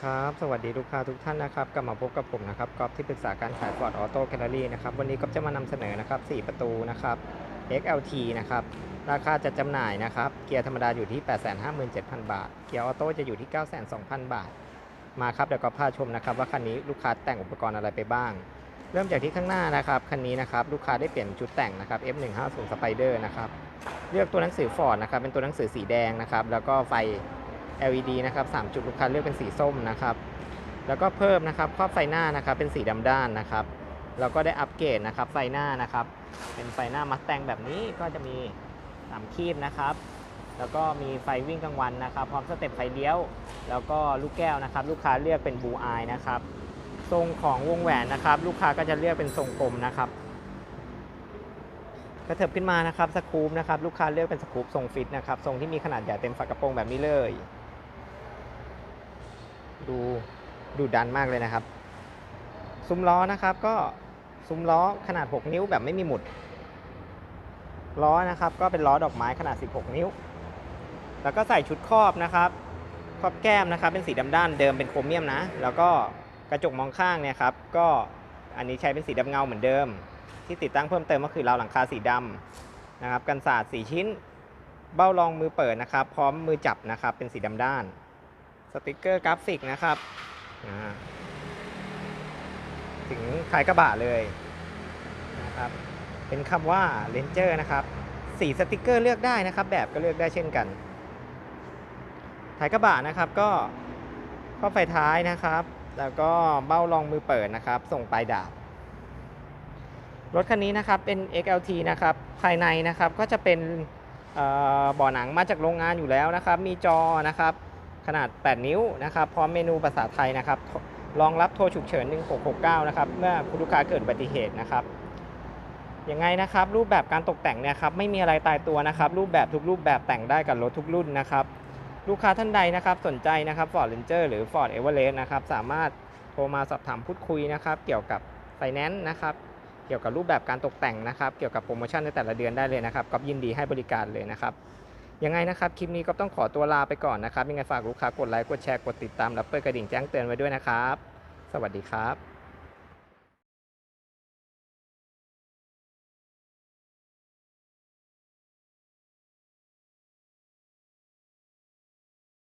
ครับ สวัสดีลูกค้าทุกท่านนะครับ กลับมาพบกับผมนะครับกอฟที่ปรึกษาการขาย Ford Auto Gallery นะครับ วันนี้ก็จะมานำเสนอนะครับ 4 ประตูนะครับ XLT นะครับ ราคาจัดจำหน่ายนะครับ เกียร์ธรรมดาอยู่ที่ 857,000 บาท เกียร์ออโต้จะอยู่ที่ 902,000 บาท มาครับเดี๋ยวก็พาชมนะครับ ว่าคันนี้ลูกค้าแต่งอุปกรณ์อะไรไปบ้าง เริ่มจากที่ข้างหน้านะครับ คันนี้นะครับลูกค้าได้เปลี่ยนชุดแต่งนะครับ F150 Spider นะครับ เลือกตัวหนังสือ Ford นะครับ เป็นตัวหนังสือสีแดงนะครับ แล้วก็ไฟ LED นะครับ3จุดลูกค้าเลือกเป็นสีส้มนะครับ แล้วก็เพิ่มนะครับครอบไฟหน้านะครับเป็นสีดำด้านนะครับแล้วก็ได้อัปเกรดนะครับไฟหน้านะครับ เป็นไฟหน้ามัสแตงแบบนี้ก็จะมี3คีบนะครับ แล้วก็มีไฟวิ่งกลางวันนะครับ พร้อมสเต็ปไฟเลี้ยว แล้วก็ลูกแก้วนะครับ ลูกค้าเลือกเป็นบูอายนะครับ ทรงของวงแหวนนะครับ ลูกค้าก็จะเลือกเป็นทรงกลมนะครับกระเถิบขึ้นมานะครับสกูปนะครับ ลูกค้าเลือกเป็นสกูปทรงฟิตนะครับ ทรงที่มีขนาดใหญ่เต็มฝากระโปรงแบบนี้เลย ดูดูดันมากเลยนะครับ ซุ้มล้อนะครับก็ซุ้มล้อขนาด 6 นิ้วแบบไม่มีหมุด ล้อนะครับก็เป็นล้อดอกไม้ขนาด 16 นิ้ว แล้วก็ใส่ชุดครอบนะครับ ครอบแก้มนะครับ เป็นสีดำด้านเดิมเป็นโครเมียมนะ แล้วก็กระจกมองข้างเนี่ยครับ ก็อันนี้ใช้เป็นสีดำเงาเหมือนเดิม ที่ติดตั้งเพิ่มเติมก็คือราวหลังคาสีดำนะครับ กันศาสตร์สีชิ้น เบ้ารองมือเปิดนะครับ พร้อมมือจับนะครับ เป็นสีดำด้าน สติกเกอร์กราฟิกนะครับถึงท้ายกระบะเลยนะครับเป็นคำว่า Ranger นะครับสีสติกเกอร์เลือกได้นะครับ แบบก็เลือกได้เช่นกันท้ายกระบะนะครับก็ข้อไฟท้ายนะครับ แล้วก็เบ้ารองมือเปิดนะครับ ส่งปลายดาบรถคันนี้นะครับเป็น XLT นะครับภายในนะครับก็จะเป็นเบ่อหนังมาจากโรงงานอยู่แล้วนะครับ มีจอนะครับ ขนาด 8 นิ้วนะครับ พร้อมเมนูภาษาไทยนะครับ รองรับโทรฉุกเฉิน 1669 นะครับ เมื่อคุณลูกค้าเกิดอุบัติเหตุนะครับ ยังไงนะครับ รูปแบบการตกแต่งเนี่ยครับไม่มีอะไรตายตัวนะครับ รูปแบบทุกรูปแบบแต่งได้กับรถทุกรุ่นนะครับ ลูกค้าท่านใดนะครับ สนใจนะครับ Ford Ranger หรือ Ford Everest นะครับ สามารถโทรมาสอบถามพูดคุยนะครับ เกี่ยวกับไฟแนนซ์นะครับ เกี่ยวกับรูปแบบการตกแต่งนะครับ เกี่ยวกับโปรโมชั่นในแต่ละเดือนได้เลยนะครับก็ยินดีให้บริการเลยนะครับ ยังไงนะครับ คลิปนี้ก็ต้องขอตัวลาไปก่อนนะครับยังไงฝากลูกค้ากดไลค์กดแชร์กดติดตามและเปิดกระดิ่งแจ้งเตือนไว้ด้วยนะครับ สวัสดีครับ